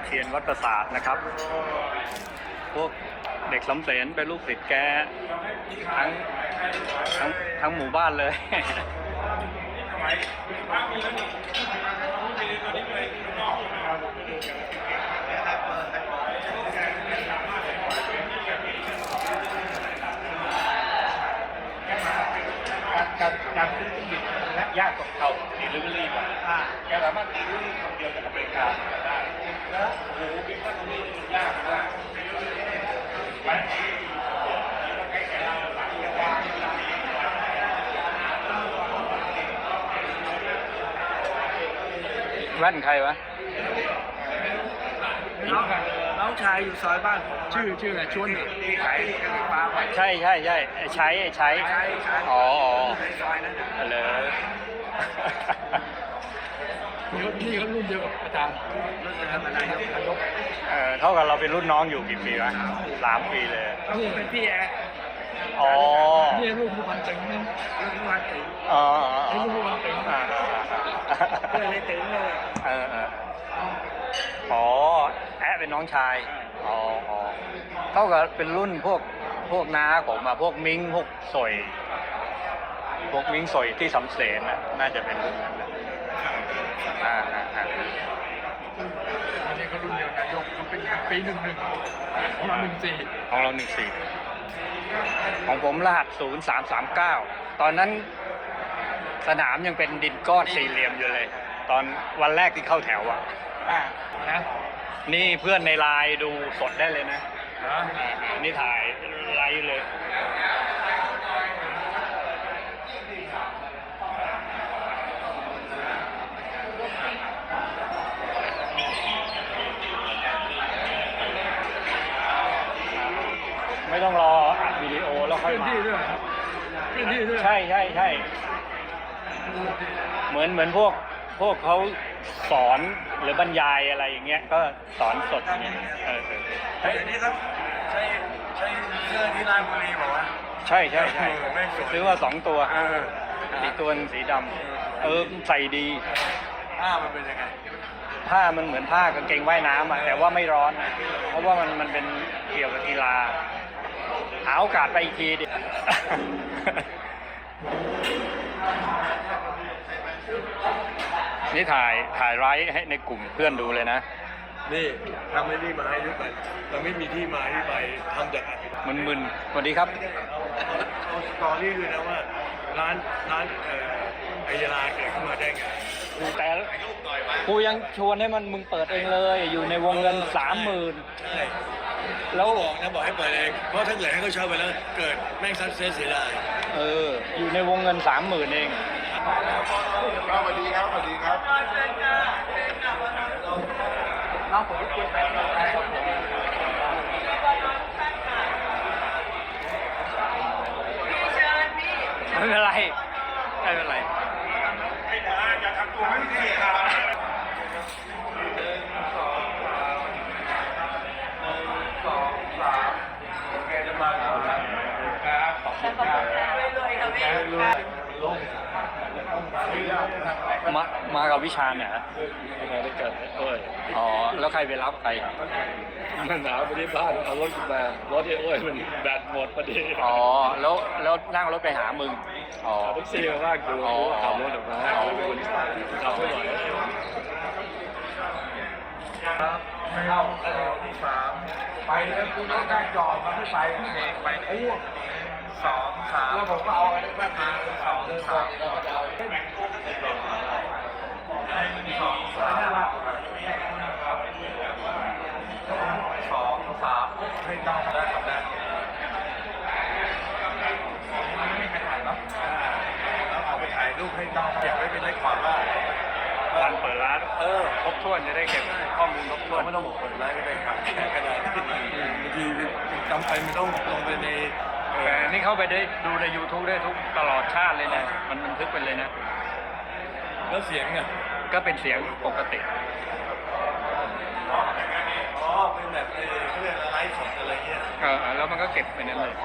ารย์เชียนวัดประสาทนะครับ พวกเด็กสำเสนเป็นลูกศิษย์แกทั้งทั้งทั้งหมู่บ้านเลยการการการซื้อเครื่องบินและยากกว่าเขาดีลิเวอรี่มาอ่าแกสามารถดีลิเวอรี่คนเดียวจากอเมริกาได้ แล้วโอ้โหบินค่าตรงนี้ยากมากไปแว่นใครวะ น้องน้องชายอยู่ซอยบ้านผมชื่อชื่ออะไรชวนนี่ที่ขายกระดิ่งฟ้าไว้ใช่ใช่ใช่ไอ้ใช้ไอ้ใช้ ใช่ใช่อ๋ออ๋อ ในซอยนั้นน่ะ เลย นี่เขานี่เขารุ่นเดียวกับอาจารย์รุ่นเดียวกับนายกนายกเออเท่ากับเราเป็นรุ่นน้องอยู่กี่ปีวะสามปีเลย นี่เป็นพี่แอร์อ๋อนี่รุ่นผู้พันตึงนะรุ่นผู้พันตึงอ๋ออ๋อไอ้อ๋อรุ่นผู้พันตึงอ่าเพื่อนเลยตึงเลยเออเอออ๋อแอะเป็นน้องชายอ๋ออ๋อเท่ากับเป็นรุ่นพวกพวกน้าผมอะพวกมิ้งพวกสอยพวกมิ้งสอยที่สำเสนน่ะน่าจะเป็นรุ่นนั้นแหละ อ่าอ่าอ่าอันนี้เขารุ่นเดียวกันายกเขาเป็นปีหนึ่งหนึ่งของเราหนึ่งสี่ของเราหนึ่งสี่ของผมรหัสศูนย์สามสามเก้าตอนนั้นสนามยังเป็นดินก้อนสี่เหลี่ยมอยู่เลย ตอนวันแรกที่เข้าแถวอะอ่านะนี่เพื่อนในไลน์ดูสดได้เลยนะเหรออ่าอ่านี่ถ่ายไลฟ์เลย ไม่ต้องรออัดวิดีโอแล้วค่เคอยลื่อนมาที่ด้วยเคลื่อนที่ด้วยใช่ใช่ใช่เหมือนเหมือนพวกพวกเขาสอนหรือบรรยายอะไรอย่างเงี้ยก็สอนสดอย่างเงี้ยเออเออเฮ้ยนี่ครับใช่ใช่เสื้อที่ราชบุรีบอกว่า ใช่ใช่ใช่เออแม่งสวย ซื้อมาสองตัวเอออีกตัวหนึ่งสีดำเออใส่ดี ผ้ามันเป็นยังไงผ้ามันเหมือนผ้ากางเกงว่ายน้ำอะแต่ว่าไม่ร้อนนะเพราะว่ามันมันเป็นเกี่ยวกับกีฬา หาโอกาสไปอีกทีดินี่ถ่ายถ่ายไลฟ์ให้ในกลุ่มเพื่อนดูเลยนะ นี่ทำไม่นี่มาให้ด้วยกันเราไม่มีที่มาที่ไปทำจากมึนๆสวัสดีครับเอาสตอรี่คือนะว่า ร้านร้านเอ่อไอยาลาเกิดขึ้นมาได้ไงแต่กูยังชวนให้มันมึงเปิดเองเลย อยู่ในวงเงินสามหมื่น ใช่ แล้ว บอกนะบอกให้เปิดเอง เพราะถ้าเกิดให้เขาเช่าไปแล้วเกิดแม่งซัดเซสเสียดายเออ อยู่ในวงเงินสามหมื่นเองสวัสดีครับสวัสดีครับน้องผมก็คุยไปไม่เป็นไรไม่เป็นไรมามากับวิชาญเนี่ยเหรอมาด้วยกันเอ้ยอ๋อ แล้วใครไปรับใครมันหนาวไปที่บ้านเอารถขึ้นมารถไอ้โอ้ยมันแบตหมดพอดีอ๋อ แล้วแล้วนั่งรถไปหามึง อ๋อเอาแท็กซี่มาบ้านกูอ๋อขับรถออกมาแล้วเป็นคนขับไม่ไหวไม่เอาที่สามไปแล้วคุณต้องการจอดมาไม่ไปเด็กไปไอ้ สองสามแล้วผมก็เอาไอ้แม่มาสองสามแล้วก็จะเอาสองสามสองสามให้ต้องได้ทำได้ไม่มีใครถ่ายเนาะแล้วเอาไปถ่ายรูปให้น้องเก็บไว้เป็นเลขความว่าวันเปิดร้านเออครบถ้วนจะได้เก็บข้อมูลครบถ้วนไม่ต้องบอกเปิดร้านก็ได้ครับแค่กระดาษบางทีจำไปไมันต้องลงไปใน แต่อนี่เข้าไปได้ดูใน YouTube ได้ทุกตลอดชาติเลยนะ มันบันทึกไปเลยนะ แล้วเสียงอะก็เป็นเสียงปกติ อ๋อเป็นแบบเออเขาเรียกอะไรไลฟ์สดอะไรเงี้ยเออแล้วมันก็เก็บไปนั้นเลยเ